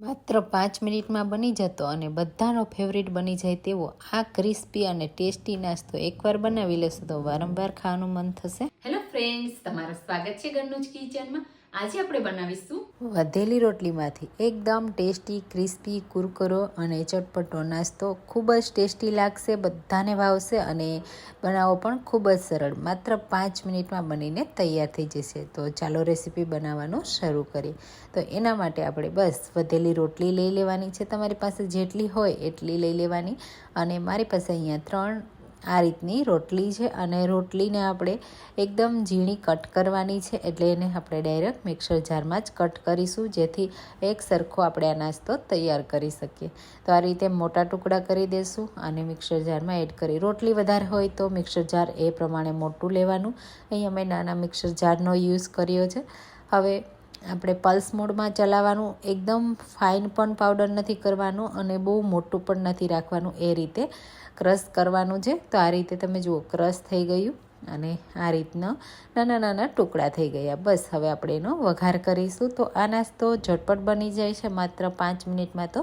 માત્ર પાંચ મિનિટમાં બની જતો અને બધાનો ફેવરિટ બની જાય તેવો આ ક્રિસ્પી અને ટેસ્ટી નાસ્તો એકવાર બનાવી લેશો તો વારંવાર ખાવાનું મન થશે. હેલો ફ્રેન્ડ્સ તમારું સ્વાગત છે ઘરનું કિચનમાં આજે આપણે બનાવીશું વધેલી રોટલીમાંથી એકદમ ટેસ્ટી, ક્રિસ્પી કુરકુરો અને ચટપટો નાસ્તો. ખૂબ જ ટેસ્ટી લાગશે, બધાને ભાવશે અને બનાવવો પણ ખૂબ જ સરળ. માત્ર પાંચ મિનિટમાં બનીને તૈયાર થઈ જશે. તો ચાલો રેસીપી બનાવવાનું શરૂ કરીએ. તો એના માટે આપણે બસ વધેલી રોટલી લઈ લેવાની છે. તમારી પાસે જેટલી હોય એટલી લઈ લેવાની. અને મારી પાસે અહીંયા ત્રણ આ રીતની રોટલી છે અને રોટલીને આપણે એકદમ ઝીણી કટ કરવાની છે એટલે એને આપણે ડાયરેક્ટ મિક્સર જારમાં જ કટ કરીશું, જેથી એક સરખો આપણે આ નાસ્તો તૈયાર કરી શકીએ. તો આ રીતે મોટા ટુકડા કરી દેશું અને મિક્સર જારમાં એડ કરી. રોટલી વધારે હોય તો મિક્સર જાર એ પ્રમાણે મોટું લેવાનું. અહીં અમે નાના મિક્સર જારનો યુઝ કર્યો છે. હવે આપણે પલ્સ મોડમાં ચલાવવાનું. એકદમ ફાઇન પણ પાવડર નથી કરવાનું અને બહુ મોટું પણ નથી રાખવાનું એ રીતે ક્રશ કરવાનું છે. તો આ રીતે તમે જુઓ, ક્રશ થઈ ગયું અને આ રીતના નાના નાના ટુકડા થઈ ગયા. બસ, હવે આપણે એનો વઘાર કરીશું. તો આ નાસ્તો ઝટપટ બની જાય છે. માત્ર પાંચ મિનિટમાં તો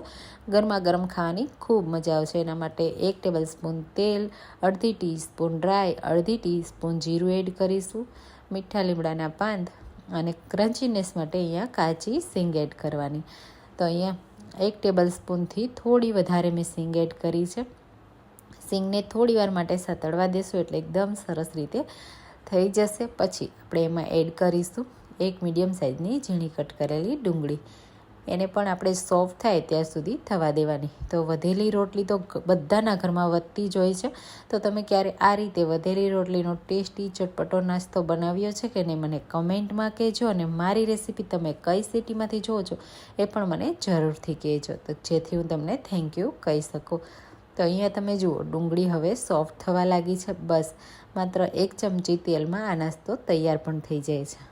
ગરમા ગરમ ખાવાની ખૂબ મજા આવશે. એના માટે એક ટેબલ સ્પૂન તેલ, અડધી ટીસ્પૂન ડ્રાય, અડધી ટીસ્પૂન જીરું એડ કરીશું, મીઠા લીમડાના પાંદ અને ક્રન્ચીનેસ માટે અહીંયા કાચી સિંગ એડ કરવાની. તો અહીંયા એક ટેબલ સ્પૂનથી થોડી વધારે મેં સિંગ એડ કરી છે. સિંગને થોડીવાર માટે સતળવા દેશું એટલે એકદમ સરસ રીતે થઈ જશે. પછી આપણે એમાં એડ કરીશું એક મીડિયમ સાઇઝની ઝીણી કટ કરેલી ડુંગળી. એને પણ આપણે સોફ્ટ થાય ત્યાં સુધી થવા દેવાની. તો વધેલી રોટલી તો બધાના ઘરમાં વધતી જ હોય છે. તો તમે ક્યારે આ રીતે વધેલી રોટલીનો ટેસ્ટી ચટપટો નાસ્તો બનાવ્યો છે કે નહીં મને કમેન્ટમાં કહેજો અને મારી રેસીપી તમે કઈ સિટીમાંથી જુઓ છો એ પણ મને જરૂરથી કહેજો. તો જેથી હું તમને થેન્ક યુ કહી શકું. તો અહીંયા તમે જુઓ, ડુંગળી હવે સોફ્ટ થવા લાગી છે. બસ, માત્ર એક ચમચી તેલમાં આ નાસ્તો તૈયાર પણ થઈ જાય છે.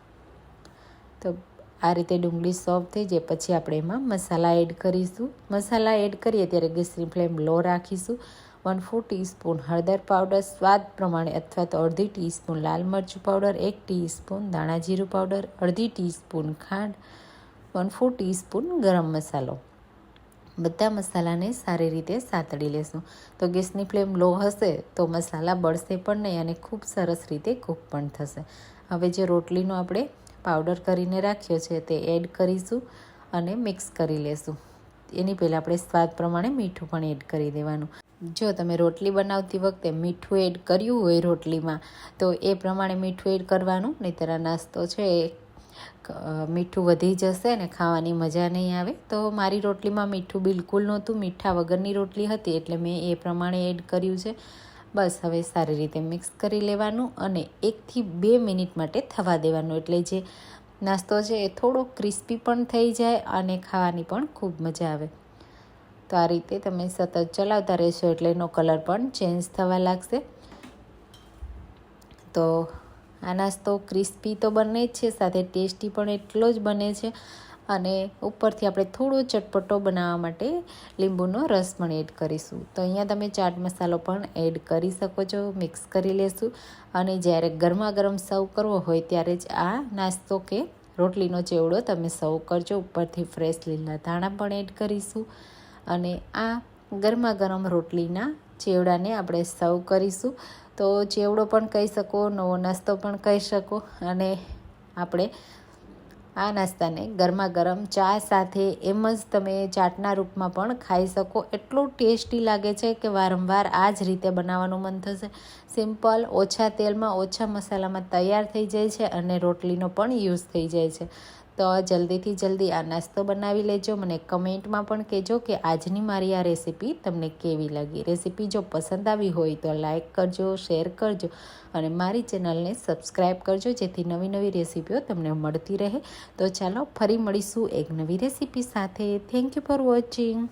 તો આ રીતે ડુંગળી સોફ્ટ થઈ જાય, પછી આપણે એમાં મસાલા એડ કરીશું. મસાલા એડ કરીએ ત્યારે ગેસની ફ્લેમ લો રાખીશું. વન ફોર ટીસ્પૂન હળદર પાવડર સ્વાદ પ્રમાણે અથવા તો અડધી ટીસ્પૂન લાલ મરચું પાવડર એક ટીસ્પૂન દાણા જીરું પાવડર અડધી ટીસ્પૂન ખાંડ વન ફોર ટીસ્પૂન ગરમ મસાલો. બધા મસાલાને સારી રીતે સાતડી લેશું. તો ગેસની ફ્લેમ લો હશે તો મસાલા બળશે પણ નહીં અને ખૂબ સરસ રીતે કૂક પણ થશે. હવે જે રોટલીનો આપણે પાવડર કરીને રાખ્યો છે તે એડ કરીશું અને મિક્સ કરી લેશું. એની પહેલાં આપણે સ્વાદ પ્રમાણે મીઠું પણ એડ કરી દેવાનું. જો તમે રોટલી બનાવતી વખતે મીઠું એડ કર્યું હોય રોટલીમાં, તો એ પ્રમાણે મીઠું એડ કરવાનું, નહીંતર આ નાસ્તો છે એ મીઠું વધી જશે ને ખાવાની મજા નહીં આવે. તો મારી રોટલીમાં મીઠું બિલકુલ નહોતું. મીઠા વગરની રોટલી હતી એટલે મેં એ પ્રમાણે એડ કર્યું છે. બસ હવે સારી રીતે મિક્સ કરી લેવાનું અને એકથી બે મિનિટ માટે થવા દેવાનું. એટલે જે નાસ્તો છે એ થોડો ક્રિસ્પી પણ થઈ જાય અને ખાવાની પણ ખૂબ મજા આવે. તો આ રીતે તમે સતત ચલાવતા રહેશો એટલે એનો કલર પણ ચેન્જ થવા લાગશે. તો આ નાસ્તો ક્રિસ્પી તો બને જ છે, સાથે ટેસ્ટી પણ એટલો જ બને છે. અને ઉપરથી આપણે થોડો ચટપટો બનાવવા માટે લીંબુનો રસ પણ એડ કરીશું. તો અહીંયા તમે ચાટ મસાલો પણ એડ કરી શકો છો, મિક્સ કરી લેશું. અને જ્યારે ગરમા ગરમ સર્વ કરવો હોય ત્યારે જ આ નાસ્તો કે રોટલીનો ચેવડો તમે સર્વ કરજો. ઉપરથી ફ્રેશ લીલા ધાણા પણ એડ કરીશું. અને આ ગરમા ગરમ રોટલીના ચેવડાને આપણે સર્વ કરીશું. તો ચેવડો પણ કહી શકો, નવો નાસ્તો પણ કહી શકો અને આપણે આ નાસ્તાને ગરમા ગરમ ચા સાથે એમ જ તમે ચાટના રૂપમાં પણ ખાઈ શકો. એટલું ટેસ્ટી લાગે છે કે વારંવાર આ જ રીતે બનાવવાનું મન થશે. સિમ્પલ, ઓછા તેલમાં ઓછા મસાલામાં તૈયાર થઈ જાય છે અને રોટલીનો પણ યુઝ થઈ જાય છે. તો જલ્દીથી જલ્દી આ નાસ્તો બનાવી લેજો. મને કમેન્ટમાં પણ કહેજો કે આજની મારી આ રેસીપી તમને કેવી લાગી. રેસીપી જો પસંદ આવી હોય તો લાઇક કરજો, શેર કરજો અને મારી ચેનલને સબસ્ક્રાઈબ કરજો જેથી નવી નવી રેસીપીઓ તમને મળતી રહે. તો ચાલો ફરી મળીશું એક નવી રેસીપી સાથે. Thank you for watching